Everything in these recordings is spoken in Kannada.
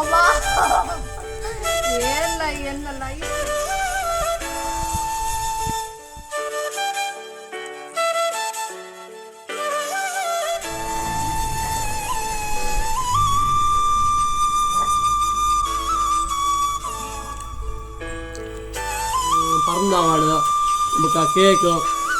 ಅಮ್ಮ ಏನಿಲ್ಲ ಏನಲ್ಲ ಪರಂದಾವಾಡು ಬೊಕ ಕೇಕ್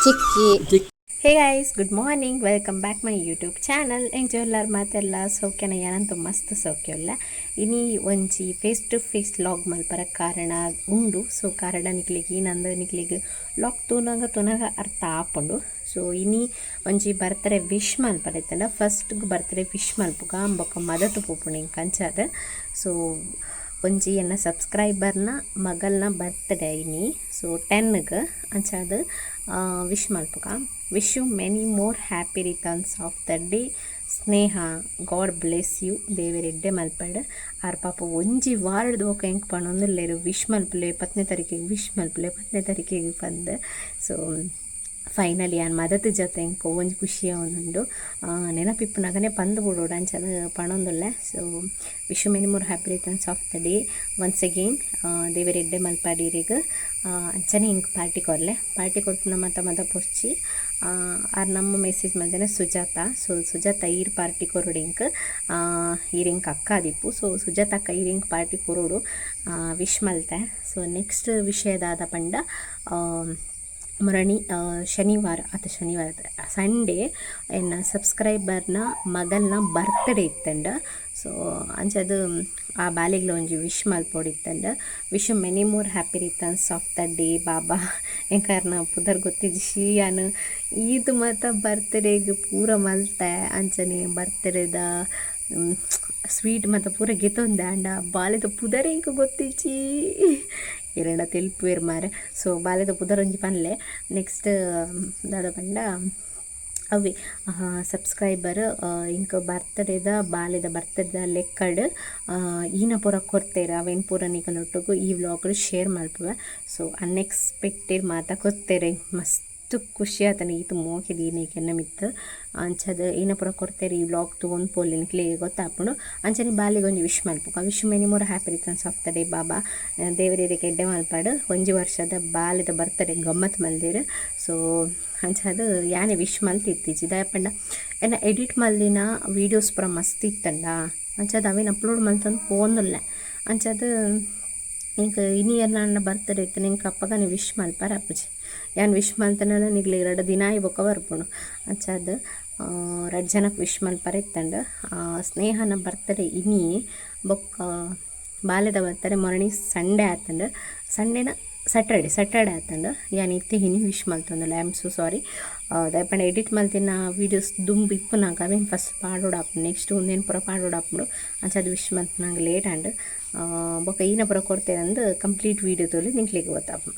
ಚಿಕ್ಕಿ ಚಿಕ್ಕ hey guys good morning welcome back my YouTube channel ಎಂಜೋಲ್ಲರ್ ಮಾತೆಲ್ಲ ಸೌಖ್ಯನ ಏನಂತ ಮಸ್ತ್ ಸೌಖ್ಯಲ್ಲ ಇನಿ ಒಂಜಿ ಫೇಸ್ ಟು ಫೇಸ್ ಲಾಗ್ ಮಲ್ಪರ ಕಾರಣ ಉಂಡು ಸೊ ಕಾರಣ ನಿಕ್ಲಿಗೆ ನಂದು ನಿಕ್ಲಿಗೆ ಲಾಗ್ ತೂನಂಗ ತುನಗ ಅರ್ಥ ಆಪುಂಡು ಸೊ ಇನಿ ಒಂಜಿ ಬರ್ತ್ಡೇ ವಿಶ್ ಮಲ್ಪರ ಫಸ್ಟ್ಗೆ ಬರ್ತ್ಡೇ ವಿಶ್ ಮಲ್ಪುಗ ಬೊಕ ಮದತ್ ಹಿಂಗೆ ಕಂಚಾದ ಸೊ ಒಂಜಿ ಎನ್ನ ಸಬ್ಸ್ಕ್ರೈಬರ್ನ ಮಗಲ್ನ ಬರ್ತ್ಡೇ ಇನಿ ಸೊ ಟೆನ್ಗೆ ಅಂಚಾದ wish ಮಲ್ಪುಗ wish you many more happy returns of the day Sneha God bless you ದೇವರೆಡ್ಡೆ ಮಲ್ಪಡ್ ಆರ್ ಪಾಪ ಒಂಜಿ ವಾರಡ್ ದೋಕ ಹೆಂಗೆ ಪಣೊಂದುಲ್ಲೇರು ವಿಶ್ ಮಲ್ಪಲೆ ಪತ್ನೇ ತಾರೀಕಿಗೆ ವಿಶ್ ಮಲ್ಪಲೆ ಪತ್ನೇ ತಾರೀಕಿಗೆ ಬಂದು ಸೊ ಫೈನಲಿ ಯಾನ್ ಮದತ್ ಜೊತೆ ಇಂಕ ಒಂಜಿ ಖುಷಿ ಅವನುಂಡು ನೆನಪಿಪ್ಪುನಗನೆ ಪಂದ್ ಬಿಡೋಡು ಅಂಚದ ಪಣೊಂದುಲ್ಲೆ. So wish many more happy returns of the day once again ದೇವರೆಡ್ಡೆ ಮಲ್ಪಾಡಿರಿಗೆ ಅಂಚನೆ ಹಿಂಗೆ ಪಾರ್ಟಿ ಕೊರ್ಲೆ ಪಾರ್ಟಿ ಕೊಟ್ಟು ನಮ್ಮ ಮದ ಪೊರ್ಚಿ. ಆರ್ ನಮ್ಮ ಮೆಸೇಜ್ ಮಾಡ್ದೇನೆ ಸುಜಾತ. ಸೊ ಸುಜಾತ ಈರ್ ಪಾರ್ಟಿ ಕೊರೋಡು ಇಂಕ್ ಈರಿಂಕ್ ಅಕ್ಕ ದಿಪ್ಪು ಸೊ ಸುಜಾತ ಅಕ್ಕ ಈರಿಂಕ್ ಪಾರ್ಟಿ ಕೊರೋಡು. ವಿಶ್ ಮಲ್ತೆ. ಸೊ ನೆಕ್ಸ್ಟ್ ವಿಷಯದಾದ ಪಂಡ ಮುರಣಿ ಶನಿವಾರ ಅಥವಾ ಶನಿವಾರ ಸಂಡೇ ಎನ್ನ ಸಬ್ಸ್ಕ್ರೈಬರ್ನ ಮಗಲ್ನ ಬರ್ತ್ಡೇ ಇತ್ತಂಡ. ಸೊ ಅಂಚದು ಆ ಬಾಲಿಗ್ಲ ಒಂಜಿ wish ಮಲ್ಪೊಡಿತ್ತಂಡ. Wish many more happy returns of the day ಬಾಬಾ ಎಂಕರ್ನ ಪುದರ್ ಗೊತ್ತಿದ್ದು ಶಿಯಾನು ಈದ್ ಮಾತ ಬರ್ತ್ಡೇಗೆ ಪೂರ ಮಲ್ತೆ, ಅಂಚನೆ ಬರ್ತ್ಡೇದ ಸ್ವೀಟ್ ಮತ್ತು ಪೂರ ಗೆತ್ತೊಂದ ಅಂಡ ಬಾಲೆದ ಪುದರ್ ಇಂಕ ಗೊತ್ತಿಚ್ಚಿ ಎರಡ ತೆಲ್ಪುವೆರ್ ಮಾರೆ. ಸೊ ಬಾಲ್ಯದ ಪುದರ್ ಒಂಜಿ ಪನ್ಲೆ. ನೆಕ್ಸ್ಟ್ ದಾದ ಪಂಡ. ಅವೇ ಸಬ್ಸ್ಕ್ರೈಬರ್ ಇಂಕ ಬರ್ತಡೇದ ಬಾಲೆದ ಬರ್ತಡೇದ ಲೆಕ್ಕಡ್ ಈನ ಪೂರ ಕೊರ್ತೇರ ಅವೇನು ಪೂರ ನಿಕಲೊಟ್ಟಿಗೂ ಈ ವ್ಲಾಗ್ ಶೇರ್ ಮಲ್ಪುವೆ ಸೊ ಅನ್ಎಕ್ಸ್ಪೆಕ್ಟೆಡ್ ಮಾತಾ ಕೊತ್ತೇರೆ ಮಸ್ತ್. ಖುಷಿ ಆತನ, ಈತ ಮೋಕಿದ ಏನಕ್ಕೆ ನಮ್ಮಿತ್ತು ಅಂಚದ ಏನ ಪೂರ ಕೊಡ್ತೇರಿ, ಈ ಬ್ಲಾಗ್ ತೊಗೊಂಡು ಪೋಲಿನ ಕ್ಲೇ ಗೊತ್ತಾಪುಂಡು. ಅಂಚನೆ ಬಾಲಿಗೆ ಒಂದು wish ಮಲ್ಪುಕ wish many more happy of day ಬಾಬಾ. ದೇವರಿಗೆ ಎಡ್ಡೆ ಮಲ್ಪಾಡು. ಒಂಜಿ ವರ್ಷದ ಬಾಲ್ಯದ ಬರ್ತಡೆ ಗಮ್ಮತ್ ಮಲ್ದಿರು. ಸೊ ಅಂಚದು ಯಾನೆ ವಿಶ್ ಮಲ್ತಿತ್ತೀಚಿ ದಯಪಂಡ. ಏನ ಎಡಿಟ್ ಮಲ್ದಿನ ವೀಡಿಯೋಸ್ ಪೂರ ಮಸ್ತ್ ಇತ್ತಂಡ ಅಂಚದ ಅವೇನು ಅಪ್ಲೋಡ್ ಮಲ್ತಂದು ಪೋನಲ್ಲ. ಅಂಚದು ಇಂಕ ಇನಿ ನನ್ನ ಬರ್ತಡೇ ಇತ್ತು ನಿಂಗೆ ಅಪ್ಪಗ ನೀವು ವಿಶ್ ಮಲ್ಪಾರ ಅಪ್ಪಜಿ. ಏನು ವಿಶ್ ಮಲ್ತನಲ್ಲ ನಿಗ್ಲಿ ಎರಡು ದಿನ ಬೊಕ್ಕ ಬರ್ಪುಣು. ಅಂಚದು ಎರಡು ಜನಕ್ಕೆ ವಿಶ್ ಮಲ್ಪಾರ ಇತ್ತಂಡ. ಸ್ನೇಹನ ಬರ್ತಡೇ ಇನಿ ಬೊಕ್ಕ ಬಾಲ್ಯದ ಬರ್ತಾರೆ ಮೊರಣಿ ಸಂಡೇ ಆತಂಡ. ಸಂಡೇನ ಸ್ಯಾಟರ್ಡೆ ಸ್ಯಾಟರ್ಡೆ ಆತಂಡ. ಯಾನ್ ಇತ್ತೆ ಇನಿ ವಿಶ್ ಮಲ್ತಂದಲ್ಲ ಐ ಆಮ್ ಸೊ ಸಾರಿ ದಯಪಂಡ ಎಡಿಟ್ ಮಲ್ತಿನ ವೀಡಿಯೋಸ್ ದುಂಬು ಇಪ್ಪು ನಾಗ ಅವೇನು ಫಸ್ಟ್ ಪಾಡೋಡಾಪ್ ನೆಕ್ಸ್ಟ್ ಒಂದೇನು ಪೂರ ಪಾಡೋಡು ಆಪುಂಡು ಅಂಚದು ವಿಶ್ ಮಲ್ತ ನಂಗೆ ಲೇಟ್ ಆಂಡ್. ಬೊಕ್ಕ ಈನ ಪೂರ ಕೊಡ್ತೇನೆ ಅಂದು ಕಂಪ್ಲೀಟ್ ವೀಡಿಯೋ ತೋಲಿ ನಿಂಕ್ಲಿಗೆ ಗೊತ್ತಾಪು.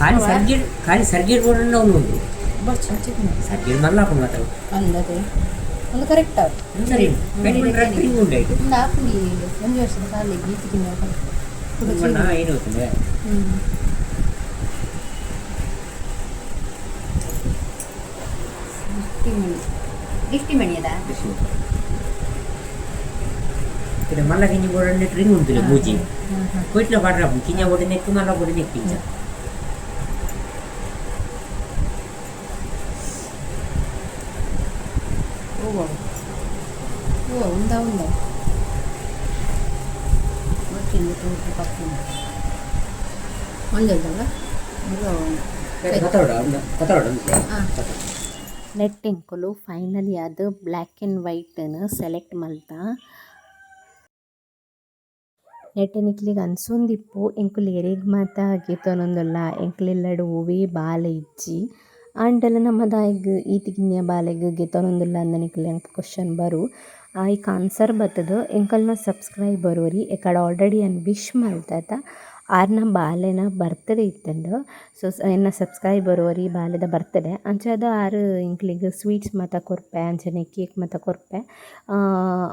ಖಾಲಿ ಸರ್ಜರಿ ಖಾಲಿ ಸರ್ಜರಿ ಬೋರ್ಡ್ ಉಂಡು ಬರ್ಚ ಚಿಕ್ಕ ಸರ್ಜರಿ ಮಲ್ಲಾಪುಂಡು ಮಾತ್ರ ಅಂದದೆ. ಒಂದು ಕರೆಕ್ಟ್ ಅವ್ರು ಸರಿ ಪೆಂಡಿಂಗ್ ರಿಂಗ್ ಉಂಡು ಆಯ್ತು. ಒಂದು ಹಾಪುಂಡಿ ಒಂದು ವರ್ಷದ ಕಾಲಿಗೆ ಗೀತಿಗಿನ ಬಣ್ಣ ಏನು ಗೊತ್ತಿದೆ ಗಿಫ್ಟಿ ಮಣಿ. ಅದ ಇದು ಮಲ್ಲ કરે માલા કિની બોરને ટ્રીંગ ઉંતરે બુજી કોઈટલા બાડરા કિન્યા બોડીને કે માલા બોડીને કિંજા ઓવા ઓવા ઉંદા ઉંદા મચિન તો કપકુન ಒಂದಿಲ್ಲ நெட் இங்கலோ ஃபைனலி அது பிளாக் அண்ட் ஒயிட்டுன்னு செலக்ட் மல்தான் ಮಲ್ತ ನೆಟ್ ನಿಕ್ಲಿಗೆ ಅನ್ಸೊಂದಿಪ್ಪು, ಎಂಕುಲು ಎರೆಗ್ ಮಾತ ಗೀತೊನೊಂದುಲ್ಲ ಎಂಕ್ಲೆಲ್ಲಡ್ ಹೂವೇ, ಬಾಲ ಇಜ್ಜಿ, ಆಂಡಲ ಈ ಈತಿಗಿನ್ಯ ಬಾಲೆಗ್ ಗೆತೊನೊಂದುಲ್ಲ ಅಂದ ನಿಕ್ಲೆ ಎಂಕ್ ಕ್ವಶನ್ ಬರು. ಆಯ್ಕೆ ಆನ್ಸರ್ ಬತ್ತದು. ಎಂಕಲ್ನ ಸಬ್ಸ್ಕ್ರೈಬ್ ಬರೋರಿ ಎಕಡೆ ಆಲ್ರೆಡಿ ಅನ್ ವಿಶ್ ಮಲ್ತದ ಆರ್ನ ಬಾಲೆನ ಬರ್ತಡೇ ಇತ್ತಂಡು ಸೊ ಎನ್ನ ಸಬ್ಸ್ಕ್ರೈಬರ್ ಬರೋರಿ ಬಾಲೆದ ಬರ್ತಡೇ ಅಂಚಾದ ಆರು ಎಂಕ್ಲಿಗೆ ಸ್ವೀಟ್ಸ್ ಮಾತ ಕೊರ್ಪೆ ಅಂಚನೆ ಕೇಕ್ ಮಾತ ಕೊರ್ಪೆ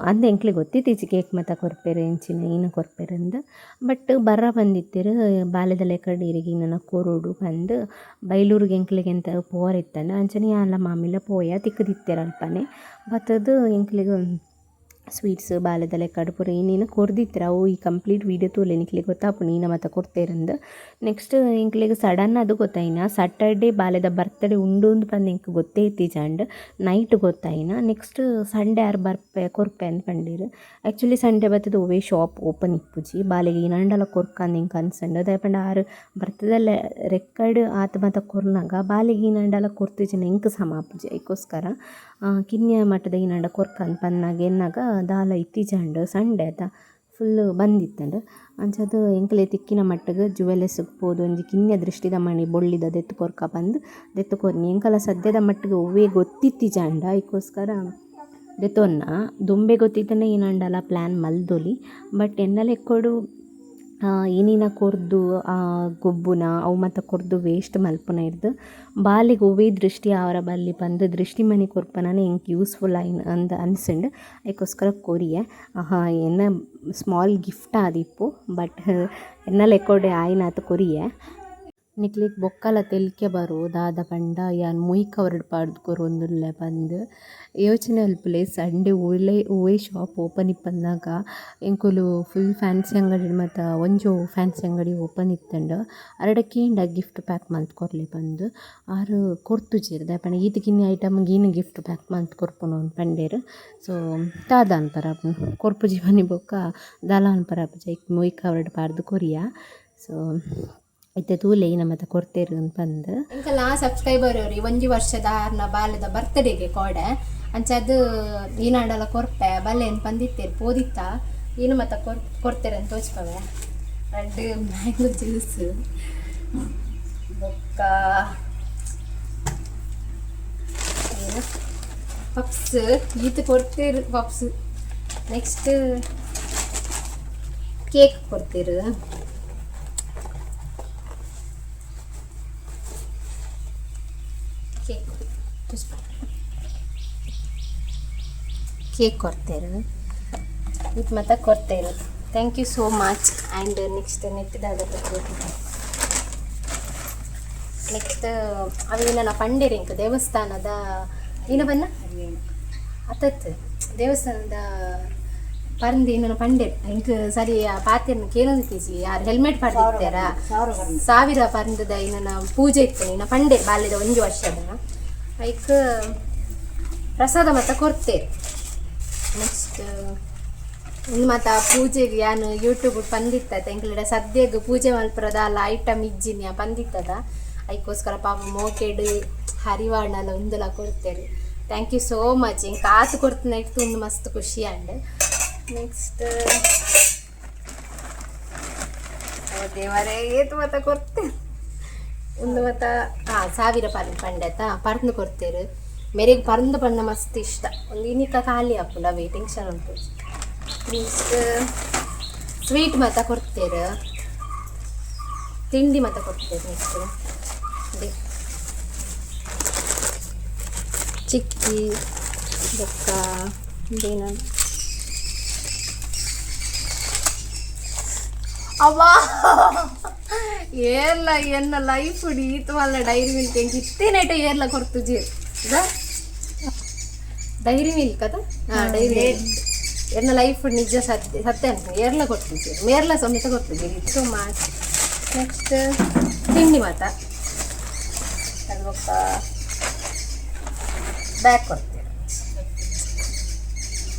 ಅಂದ ಎಂಕ್ಲಿಗೆ ಗೊತ್ತಿತ್ತೀಚಿ ಕೇಕ್ ಮಾತ ಕೊರ್ಪೆರ್ ಇಂಚಿನ ಏನು ಕೊರ್ಪೆರ್ ಅಂದ್. ಬಟ್ ಬರ್ರ ಬಂದಿತ್ತಿರು ಬಾಲ್ಯದ ಲೆಕ್ಕಡ್ ಇರಿಗೆ ನನ್ನ ಕೊರೋಡು ಬಂದು ಬೈಲೂರಿಗೆ ಎಂಕ್ಲಿಗೆ ಎಂತ ಪೋರ್ ಇತ್ತಂಡ ಅಂಚನೆ ಯಾನ್ಲ ಮಾಮಿಲ ಪೋಯ ತಿಕ್ಕದಿತ್ತೆರ್ ಅಲ್ಪನೆ ಬತ್ತದು ಎಂಕ್ಲಿಗ್ ಸ್ವೀಟ್ಸ್ ಬಾಲದಲ್ಲೇ ಕಡುಪುರ ಪೂರ ಏನೇನು ಕೊರ್ದಿತ್ತರ ಅವು ಈ ಕಂಪ್ಲೀಟ್ ವೀಡಿಯೋ ತೋಲೆ ನಿಕ್ಲಿಗೆ ಗೊತ್ತಾಪು ನೀನು ಮತ್ತೆ ಕೊಡ್ತೇರಂದು ನೆಕ್ಸ್ಟ್ ಇಂಕ್ಲಿಗೆ ಸಡನ್ ಅದು ಗೊತ್ತಾಯಿನ ಸಾಟರ್ಡೇ ಬಾಲದ ಬರ್ತಡೇ ಉಂಡು ಅಂತ ಬಂದು ಇಂಕ್ ಗೊತ್ತೇ ಇತ್ತೀಜಾಂಡ್ ನೈಟ್ ಗೊತ್ತಾಯಿನ ನೆಕ್ಸ್ಟ್ ಸಂಡೇ ಆರ್ ಬರ್ಪೆ, ಕೊರ್ಪೆ ಅಂತ ಪಂಡೀರು ಆ್ಯಕ್ಚುಲಿ ಸಂಡೇ ಬರ್ತದೆ ಓವೇ ಶಾಪ್ ಓಪನ್ ಇಪ್ಪುಜಿ. ಬಾಲಿಗೆ ಈ ನಂಡಲ ಕೊರ್ಕಂದು ಹಿಂಗೆ ಅನ್ಸಂಡು ಅದೇ ಪಂಡ ಆರು ಬರ್ತದಲ್ಲ ರೆಕಾರ್ಡ್ ಆತ ಮಾತ ಕೊರ್ನಾಗ ಬಾಲೆಗೆ ಈ ನಂಡಲ ಕೊರ್ತಿಜಿನ ಇಂಕ್ ಸಮ ಆಪುಜಿ ಅದಕ್ಕೋಸ್ಕರ ಕಿನ್ಯ ಮಠದ ಈ ಕೊರ್ಕನ್ ಪನ್ನಾಗ ಎನ್ನಾಗ ದಾಲ ಇತ್ತೀಚಂಡು ಸಂಡೆ ಆತ ಫುಲ್ ಬಂದಿತ್ತಂಡು ಅಂಚದು ಎಂಕಲೆ ತಿಕ್ಕಿನ ಮಟ್ಟಗೆ ಜುವೆಲರ್ಸ್ ಪೋದು ಒಂಜಿ ಕಿನ್ಯ ದೃಷ್ಟಿದ ಮಣಿ ಬೊಳ್ಳಿದ ದೆತ್ತು ಕೊರ್ಕ ಬಂದು ದೆತ್ತು ಕೊರ್ನಿ ಎಂಕಲ ಸದ್ಯದ ಮಟ್ಟಿಗೆ ಒವೇ ಗೊತ್ತಿತ್ತಿ ಜಾಂಡ ಅದಕ್ಕೋಸ್ಕರ ದೆತ್ತೊನ್ನ, ದುಂಬೆ ಗೊತ್ತಿತ್ತನೆ ಏನಂಡಲ ಪ್ಲ್ಯಾನ್ ಮಲ್ದೊಲಿ. ಬಟ್ ಎನ್ನಲೆ ಎಕ್ಕೊಡು ಏನಿನ ಕೊರ್ದು, ಆ, ಗೊಬ್ಬುನ, ಅವು ಮತ್ತು ಕೊರ್ದು ವೇಸ್ಟ್ ಮಲ್ಪುನ ಇರ್ದು, ಬಾಲಿಗೆ ಒವ್ವೇ ದೃಷ್ಟಿ ಅವರ ಬಲ್ಲಿ ಬಂದು ದೃಷ್ಟಿ ಮನೆ ಕೊರ್ಪನೇ ಎಂಕ್ ಯೂಸ್ಫುಲ್ ಆಯ್ ಅಂದ ಅನ್ಸಂಡ್ ಅದಕ್ಕೋಸ್ಕರ ಕೊರಿಯೆ. ಎನ್ನ ಸ್ಮಾಲ್ ಗಿಫ್ಟ್ ಆದಿಪ್ಪು ಬಟ್ ಎನ್ನ ಲೆಕ್ಕೋಡೆ ಆಯ್ನಾತ ಕೊರಿಯೆ. ನಿಕ್ಲಿಗ್ ಬೊಕ್ಕಲ ತೆಲ್ಕೆ ಬರು, ದಾದ ಪಂಡ, ಯಾನ್ ಮುಯ್ ಕವರ್ಡ್ ಪಾಡ್ದು ಕೊರೊಂದುಲ್ಲೆ ಬಂದು. ಯೋಚನೆ ಅಲ್ಪಲೆ ಸಂಡೆ ಒಳ್ಳೆ ಒವ್ವೇ ಶಾಪ್ ಓಪನ್ ಇಪ್ಪಂದಾಗ ಎಂಕುಲು ಫುಲ್ ಫ್ಯಾನ್ಸಿ ಅಂಗಡಿ ಮತ್ತು ಒಂಜೋ ಫ್ಯಾನ್ಸಿ ಅಂಗಡಿ ಓಪನ್ ಇತ್ತಂಡು. ಕೇಂಡ ಗಿಫ್ಟ್ ಪ್ಯಾಕ್ ಮಂತ್ ಕೊರ್ಲೆ ಬಂದು. ಆರು ಕೊರ್ತುಜೆರ್ ದಾಯಪಂಡ ಈತಿಗಿನ್ನ ಐಟಮ್ ಏನು ಗಿಫ್ಟ್ ಪ್ಯಾಕ್ ಮಲ್ತ್ ಕೊರ್ಪುನು ಪಂಡೇರು. ಸೊ ದಾದ ಅನ್ಪರ ಕೊರ್ಪುಜಿ ಬನ್ನಿ ಬೊಕ್ಕ ದಾಲ ಅನ್ಪರ ಪುಜ ಮೊಯ್ ಕವರ್ಡ್ ಪಾಡ್ದು ಕೊರಿಯ. ಸೊ ಇತ್ತೆ ತೂಲೆ ಈ ನಮ್ಮತ್ತ ಕೊಡ್ತೇರು ಅಂತ ಬಂದು. ಆ ಸಬ್ಸ್ಕ್ರೈಬರ್ ಅವ್ರಿ, ಒಂಜಿ ವರ್ಷದ ಆರ್ನ ಬಾಲ್ಯದ ಬರ್ತ್ಡೇಗೆ ಕೋಡೆ. ಅಂಚದು ಈನಾಡಲ ಕೊರ್ಪೆ ಬಲ್ಲೆ ಅಂತ ಬಂದಿತ್ತೇರು, ಪೋದಿತ್ತ. ಏನು ಮತ್ತೆ ಕೊರ್ ಕೊಡ್ತೇರೆ ಅಂತ ತೋಚ್ಪವೆ. ರೆಡ್ ಮ್ಯಾಂಗೋ ಜ್ಯೂಸ್ ಬೊಕ್ಕ ಪಪ್ಸ್ ಈತ ಕೊಡ್ತೇರು ಪಪ್ಸ್ ನೆಕ್ಸ್ಟ್ ಕೇಕ್ ಕೊಡ್ತೇರು ಕೇಕ್ ಕೇಕ್ ಕೊಡ್ತೇರು ಇದು ಮತ್ತೆ ಕೊಡ್ತೇರು thank you so much and next ನೆಟ್ಟಿದಾಗ next ಅವಿನ ನಾ ಪಂಡೇರಿ ದೇವಸ್ಥಾನದ, ಏನು ಬನ್ನ ಅತ್ತತ್ತು ದೇವಸ್ಥಾನದ ಪರಂದು ಏನೋ ಪಂಡೆ ಇಂಕ ಸರಿ ಆ ಏನೋ ಕೇಜಿ ಯಾರು ಹೆಲ್ಮೆಟ್ ಪಡೆದಿರ್ತಾರ ಸಾವಿರ ಪರಂದದ ಇನ್ನ ಪೂಜೆ ಇತ್ತು, ಇನ್ನ ಪಂಡೆ ಬಾಲ್ಯದ ಒಂದು ವರ್ಷದ. ಐಕ್ ಪ್ರಸಾದ ಮತ್ತೆ ಕೊಡ್ತೇವೆ. ನೆಕ್ಸ್ಟ್ ಇನ್ನು ಮತ್ತು ಆ ಪೂಜೆಗೆ ಯಾನು ಯೂಟ್ಯೂಬ್ ಪಂದಿತ್ತದ ಎಂಕ್ಲಿಡ ಸದ್ಯಗ್ ಪೂಜೆ ಮಲ್ಪರದ ಅಲ್ಲ ಐಟಮ್ ಇಜ್ಜಿನ್ಯ ಪಂದಿತ್ತದ ಅದಕ್ಕೋಸ್ಕರ ಪಾಪ ಮೋಕೆಡ್ ಹರಿವಾಣಲ ಒಂದೆಲ್ಲ ಕೊಡ್ತೇವೆ ಥ್ಯಾಂಕ್ ಯು ಸೋ ಮಚ್ ಹಿಂಗೆ ಕಾತು ಕೊಡ್ತೀನಿ ತುಂಬ ಮಸ್ತ್ ಖುಷಿ ಅಂಡ್ ನೆಕ್ಸ್ಟ್ ದೇವರೇ, ಏತು ಮತ ಕೊಡ್ತೇನೆ? ಒಂದು ಮತ ಹಾಂ ಸಾವಿರ ಪಾಲು ಪಂಡೆ ಆಯ್ತಾ ಪರ್ಂದು ಕೊಡ್ತೇರು. ಮೇರೆಗೆ ಪರಂದು ಪಂಡ ಮಸ್ತ್ ಇಷ್ಟ. ಒಂದು ಇನ್ನಿಕ ಖಾಲಿ ಹಾಕುಲ್ಲ ವೇಟಿಂಗ್ ಟೆನ್ಷನ್ ಉಂಟು ನೆಕ್ಸ್ಟ್ ಸ್ವೀಟ್ ಮಾತ ಕೊಡ್ತೇರು. ತಿಂಡಿ ಮತ್ತೆ ಕೊಡ್ತೇರು ನೆಕ್ಸ್ಟ್ ಚಿಕ್ಕಿ, ಬೊಕ್ಕ ಇದೇನ ಅವ್ವಾ! ಏರ್ಲ ಎನ್ನ ಲೈಫ್ ಡೀತು ಅಲ್ಲ ಡೈರಿ ಮಿಲ್ಕ್ ಹೆಂಗೆ ಇತ್ತೇನೈಟ ಏರ್ಲ ಕೊರ್ತುಜಿ ಡೈರಿ ಮಿಲ್ಕ್ ಅದ? ಡೈರಿ ಎನ್ನ ಲೈಫ್ ನಿಜ ಸತ್ಯ ಸತ್ಯ ಅಂತ ಏರ್ಲ ಕೊಡ್ತಿದ್ದೆ ಮೇರ್ಲ ಸಮೇತ ಕೊಡ್ತಿದ್ದೆ ಸೊ ಮಾಸ್ ನೆಕ್ಸ್ಟ್ ತಿಂಡಿ ಮಾತ. ಅಲ್ವಪ್ಪ. ಬ್ಯಾಗ್ ಕೊಡ್ತೇವೆ.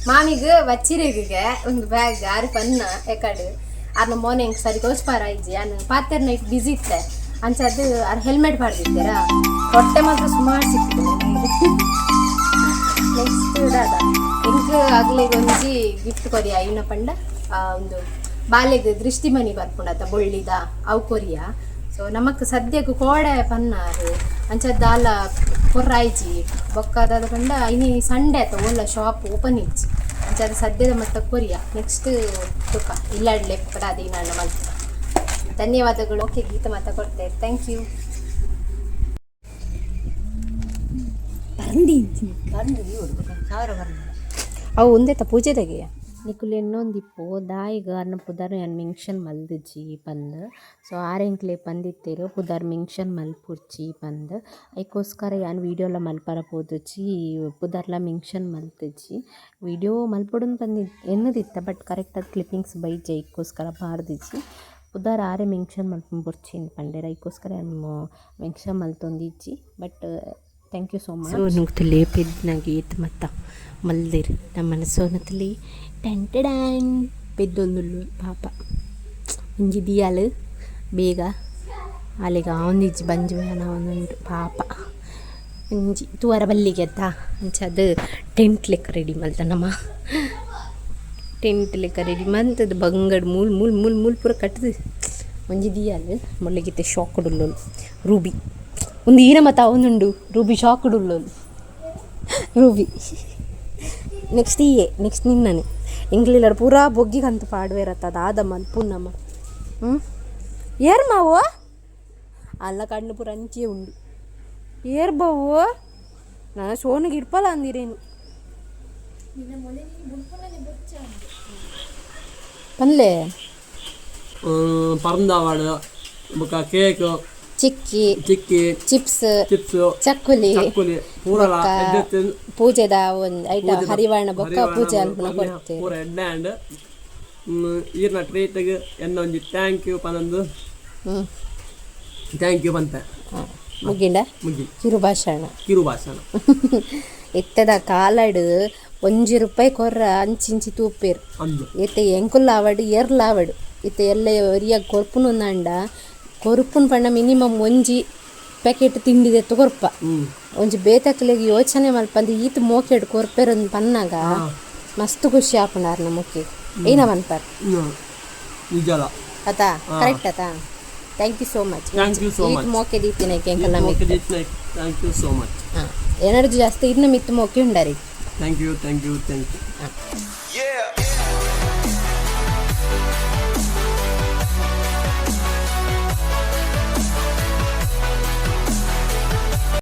ಮಾಮಿಗೆ ವಚ್ಚಿರೆಗೆ ಒಂದು ಬ್ಯಾಗ್ ಆರು ಪನ್ನ ಎಕಡು ಅರ್ನ ಮೋನೆ ಹೆಂಗೆ ಸರಿ ತೋಚ್ಪಾರ ಇಜ್ಜಿ ಅನ್ನ ಪಾತ್ರೆ ನೈಟ್ ಬಿಸಿ ಇತ್ತೆ ಅಂಚದು ಅರ್ ಹೆಲ್ಮೆಟ್ ಮಾಡ್ದಿದ್ದೀರ? ಹೊಟ್ಟೆ ಮಾತ್ರ ಸುಮಾರು ಸಿಕ್ಕಿದೆ. ನೆಕ್ಸ್ಟ್ ದಾದ ಇಂಕ್ ಆಗ್ಲಿಗೆ ಒಂಜಿ ಗಿಫ್ಟ್ ಕೊರಿಯ ಇನ್ನ ಪಂಡ ಒಂದು ಬಾಲ್ಯದ ದೃಷ್ಟಿ ಮನಿ ಬರ್ಪುಂಡತ, ಬೊಳ್ಳಿದ ಅವು ಕೊರಿಯ ಸೊ ನಮಕ್ ಸದ್ಯಕ್ಕೆ ಕೋಡೆ ಪನ್ನಾರು, ಅಂಚದ್ ದಾಲ ಕೊರ್ರಾಯ್ಜಿ, ಬೊಕ್ಕದಾದ ಪಂಡ ಇನಿ ಸಂಡೆ ಆತ ಓಲ್ಲ ಶಾಪ್ ಓಪನ್ ಇಜ್ಜಿ. ಅಂಚದ ಸದ್ಯದ ಮತ್ತ ಕೊರಿಯ. ನೆಕ್ಸ್ಟ್ ತುಕ, ಇಲ್ಲಾಡ್ಲೆ ಪಡ ನಾನು ಮಲ್ತ ಧನ್ಯವಾದಗಳು. ಓಕೆ, ಗೀತ ಮಾತಾಡ್ತೇವೆ ಥ್ಯಾಂಕ್ ಯು ಅವು ಒಂದೇ ತ ಪೂಜೆ ತೆಗೆಯ? ನಿಕುಲು ಇನ್ನೊಂದಿಪ್ಪು ದಾಯಿಗ ಅನ್ನ ಪುದರ್ ಯಾನ್ ಮಿಂಕ್ಷನ್ ಮಲ್ದಿಜ್ಜಿ ಪಂದ್. ಸೊ, ಆರೆಂಕ್ಲೆ ಪಂದಿತ್ತೇರು, ಪುದರ್ ಮಿಂಕ್ಷನ್ ಮಲ್ಪುರ್ಚಿ ಪಂದ್. ಐಕೋಸ್ಕರ ಯಾನ್ ವೀಡಿಯೋಲ ಮಲ್ಪರ ಪೋದುಜಿ ಪುದರ್ಲ ಮಲ್ತು ಮಲ್ತಿಜ್ಜಿ ವಿಡಿಯೋ ಮಲ್ಪೊಡುನ್ ಪಂದಿ ಎನ್ನದಿತ್ತ, ಬಟ್ ಕರೆಕ್ಟ್ ಅದು ಕ್ಲಿಪ್ಪಿಂಗ್ಸ್ ಬೈಜ ಐಕೋಸ್ಕರ ಬಾರ್ದಿಜ್ಜಿ ಪುದರ್ ಆರೆ ಮೆನ್ಷನ್ ಮಲ್ಪುನ್ ಅಂತ ಪಂಡೇರ. ಐಕೋಸ್ಕರ ಯಾನ್ mention ಮಲ್ತೊಂದಿಜ್ಜಿ but thank you so much ಸೋನುತ್ತಲಿ ಪೆದ್ನ ಗೀತ್ ಮತ್ತ ಮಲ್ದಿರ್. ನಮ್ಮನ ಸೋನತಲಿ ಟೆಂಟಡಾನ್ ಪೆದ್ದೊಂದುಲ್ಲು ಪಾಪ. ಒಂಜಿ ಬೇಗ ಅಲ್ಲಿಗ ಒಂದಿಜ್ಜಿ ಬಂಜು ಒಂದುಂಟು ಪಾಪ. ಒಂಜಿ ತೂವರ ಬಲ್ಲಿಗೆ ಅತ್ತ ಅಂಚದು ಟೆಂಟ್ ಲೆಕ್ಕ ರೆಡಿ ಮಲ್ತ ನಮ್ಮ. ಟೆಂಟ್ ಲೆಕ್ಕ ರೆಡಿ ಮಂತದ್ದು ಬಂಗಡ್ ಮೂಲ್ ಮೂಲ್ ಮೂಲ್ ಮೂಲ್ ಪೂರ ಕಟ್ಟದು ಒಂಜಿ ದಿಯಾಲು ಮೊಳ್ಳೆಗಿತ್ತೆ ಶಾಕ್ಡುಲ್ಲೋಲು ರೂಬಿ. ಒಂದು ಮತ ಒಂದುಂಡು ರೂಬಿ ಶಾಕ್ಡುಲ್ಲೋಲು ರೂಬಿ. ನೆಕ್ಸ್ಟ್ ಈಯೆ ನೆಕ್ಸ್ಟ್ ನಿನ್ನನೆ. ಇಂಗ್ಲಿಲ್ಲ ಪೂರಾ ಬೊಗ್ಗಿಗೆ ಅಂತ ಪಾಡ್ವೇರತ್ತ ಅದಾದ ಮಲ್ಪುನ್ನಮ್ಮ ಹ್ಞೂ ಏರ್ ಮಾವು ಅಲ್ಲ ಕಣ್ಣು ಪೂರ ಅಂಚೆ ಉಂಡು. ಏರ್ ಬಾವು ನಾನು ಸೋನಿಗೆ ಇಡ್ಪಲ್ಲ ಅಂದಿರೇನು. ಪಲ್ಲೆ? ಪರಂದಾವಾಡು ಬೊಕ cake. Chikki chikki chips chips chakkuli chakkuli ಪೂರಲ ಪೂಜೆದ ಒಂದು ಐಟಮ್ ಹರಿವಾಣ ಬೊಕ್ಕ ಪೂಜೆ ಅಲ್ಪನ ಕೊಡ್ತೇವೆ. ಪೂರ ಎಡ್ಡೆ ಆಂಡ್ ಈರ್ನ ಟ್ರೀಟ್ಗೆ ಎನ್ನ ಒಂಜಿ ಥ್ಯಾಂಕ್ ಯು ಪನಂದು ಥ್ಯಾಂಕ್ ಯು ಪಂತೆ ಮುಗಿಂಡ ಮುಗಿ ಕಿರು ಭಾಷಣ. ಕಿರು ಭಾಷಣ. ಎತ್ತದ ಕಾಲಡ್ ಒಂಜಿ ರೂಪಾಯಿ ಕೊರ್ರ ಅಂಚಿಂಚಿ ತೂಪೇರು. ಅಂದು. ಇತ್ತೆ ಆವಡ್ ಏರ್ಲಾವಡು ಇತ್ತೆ ಎಲ್ಲ ಒರಿಯಾಗ ಕೊರ್ಪುನುಂದಾಂಡ ಕೊರ್ಪುನ್ ಪಂಡ ಮಿನಿಮಮ್ ಒಂಜಿ ಪ್ಯಾಕೆಟ್ ತಿಂಡಿದೆ ತೊಗೊರ್ಪ ಒಂಜಿ ಬೇತಕ್ಲೆಗ್ ಯೋಚನೆ ಮಲ್ಪಂದು ಈತ್ ಮೋಕೆಡ್ ಕೊರ್ಪೆರೊಂದು ಪನ್ನಾಗ ಮಸ್ತ್ ಖುಷಿ ಆಪುನಾರ್ ನಮಕ್ಕೆ. ಏನ ಮನ್ಪರ್. ನಿಜಲ. ಆತಾ ಕರೆಕ್ಟ್ ಆತಾ thank you so much you so ಈತ್ much. ಮೋಕೆ ದೀತಿನ ಕೆಂಕಲ್ಲ thank you so much energy ಜಾಸ್ತಿ ಇನ್ನು ಮಿತ್ತು ಮೋಕೆ ಉಂಡಾರಿ. Thank you thank you thank you.